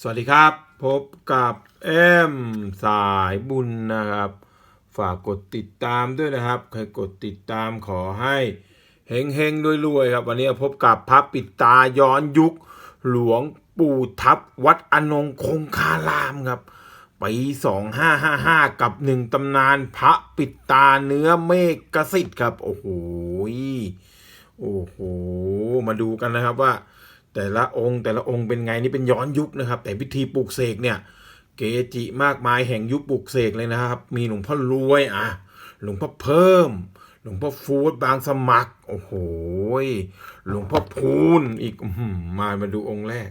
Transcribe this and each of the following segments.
สวัสดีครับ พบกับเอ็มสายบุญนะครับ ฝากกดติดตามด้วยนะครับ ใครกดติดตามขอให้เฮงเฮงๆรวยๆครับ วันนี้พบกับพระปิดตาย้อนยุค หลวงปู่ทับวัดอนงคงคารามครับปี2555 กับหนึ่งตำนานพระปิดตาเนื้อเมฆกสิทธิ์ครับ โอ้โหโอ้โห มาดูกันนะครับว่า แต่ละองค์แต่ละองค์เป็นไงนี่เป็นย้อนยุคนะครับ แต่พิธีปลูกเสกเนี่ย เกจิมากมายแห่งยุคปลูกเสกเลยนะครับ มีหลวงพ่อรวยอะหลวงพ่อเพิ่ม หลวงพ่อฟูดบางสมัคร โอ้โหหลวงพ่อพูนอีกมามาดูองค์แรก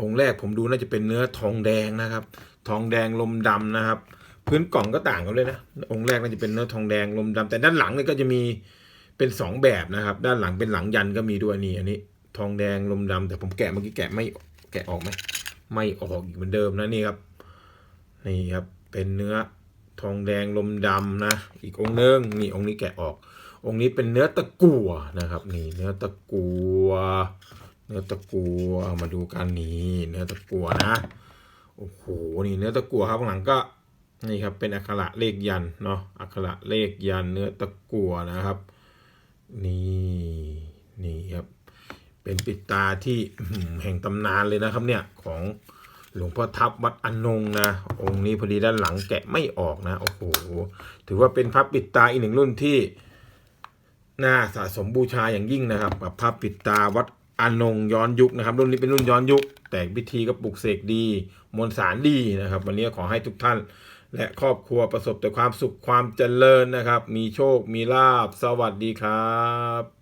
องค์แรกผมดูน่าจะเป็นเนื้อทองแดงนะครับ ทองแดงลมดำนะครับ พื้นกล่องก็ต่างกันเลยนะองค์แรกน่าจะเป็นเนื้อทองแดงลมดำแต่ด้านหลังเนี่ยก็จะมีเป็นสองแบบนะครับ ด้านหลังเป็นหลังยันก็มีด้วยนี่อันนี้ ทองแดงลมดำแต่ผมแกะเมื่อกี้แกะไม่แกะออกไหมไม่ออกอีกเหมือนเดิมนะนี่ครับนี่ครับเป็นเนื้อทองแดงลมดำนะ อีกองค์นึงนี่องค์นี้แกะออก องค์นี้เป็นเนื้อตะกั่วนะครับ นี่เนื้อตะกั่วเนื้อตะกั่วมาดูกันนี่เนื้อตะกั่วนะโอ้โหนี่เนื้อตะกั่วครับข้างหลังก็นี่ครับเป็นอักขระเลขยันเนาะอักขระเลขยันเนื้อตะกั่วนะครับ นี่นี่ครับ เป็นปิดตาที่แห่งตำนานเลยนะครับเนี่ยของหลวงพ่อทับวัดอนงนะ องค์นี้พอดีด้านหลังแกะไม่ออกนะโอ้โหถือว่าเป็นพระปิดตาอีกหนึ่งรุ่นที่น่าสะสมบูชาอย่างยิ่งนะครับกับพระปิดตาวัดอนงย้อนยุคนะครับ รุ่นนี้เป็นรุ่นย้อนยุค แต่พิธีก็ปลุกเสกดี มวลสารดีนะครับ วันนี้ขอให้ทุกท่าน และครอบครัวประสบแต่ความสุขความเจริญนะครับ มีโชคมีลาบสวัสดีครับ